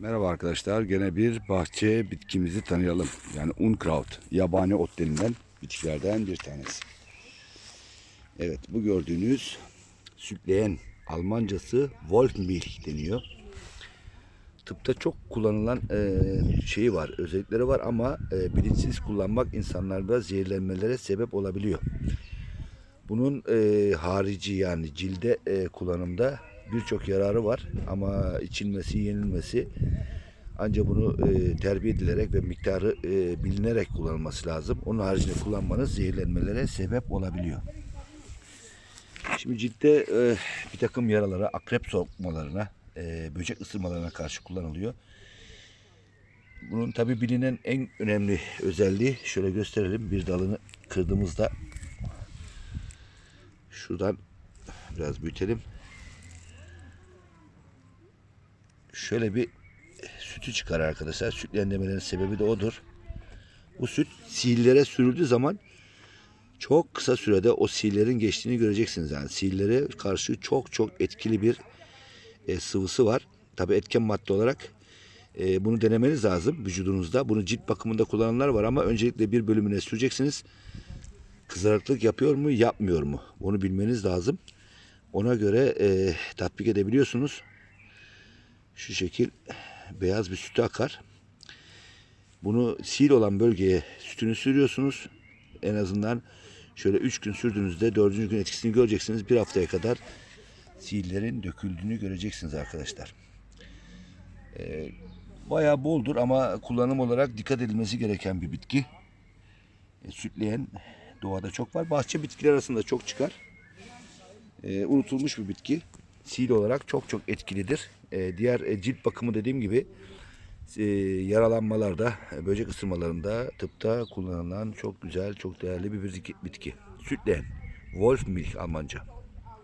Merhaba arkadaşlar. Gene bir bahçe bitkimizi tanıyalım. Yani Unkraut. Yabani ot denilen bitkilerden bir tanesi. Evet bu gördüğünüz sütleyen Almancası Wolfmilch deniyor. Tıpta çok kullanılan e, şeyi var, özellikleri var ama e, bilinçsiz kullanmak insanlarda zehirlenmelere sebep olabiliyor. Bunun e, harici yani cilde e, kullanımda birçok yararı var ama içilmesi, yenilmesi ancak bunu e, terbiye edilerek ve miktarı e, bilinerek kullanılması lazım. Onun haricinde kullanmanız zehirlenmelere sebep olabiliyor. Şimdi ciltte e, bir takım yaralara, akrep sokmalarına, e, böcek ısırmalarına karşı kullanılıyor. Bunun tabi bilinen en önemli özelliği şöyle gösterelim. Bir dalını kırdığımızda şuradan biraz büyütelim. Şöyle bir sütü çıkar arkadaşlar. Sütleyen demelerin sebebi de odur. Bu süt sihirlere sürüldüğü zaman çok kısa sürede o sihirlerin geçtiğini göreceksiniz. Yani sihirlere karşı çok çok etkili bir e, sıvısı var. Tabi etken madde olarak e, bunu denemeniz lazım vücudunuzda. Bunu cilt bakımında kullananlar var ama öncelikle bir bölümüne süreceksiniz. Kızarıklık yapıyor mu, yapmıyor mu? Bunu bilmeniz lazım. Ona göre e, tatbik edebiliyorsunuz. Şu şekil beyaz bir sütü akar. Bunu sil olan bölgeye sütünü sürüyorsunuz. En azından şöyle 3 gün sürdüğünüzde 4. gün etkisini göreceksiniz. Bir haftaya kadar sillerin döküldüğünü göreceksiniz arkadaşlar. Ee, bayağı boldur ama kullanım olarak dikkat edilmesi gereken bir bitki. E, sütleyen doğada çok var. Bahçe bitkiler arasında çok çıkar. E, unutulmuş bir bitki. Sil olarak çok çok etkilidir. E, diğer e, cilt bakımı dediğim gibi e, yaralanmalarda, e, böcek ısırmalarında tıpta kullanılan çok güzel, çok değerli bir bitki. Sütleyen. Wolfmilch Almanca.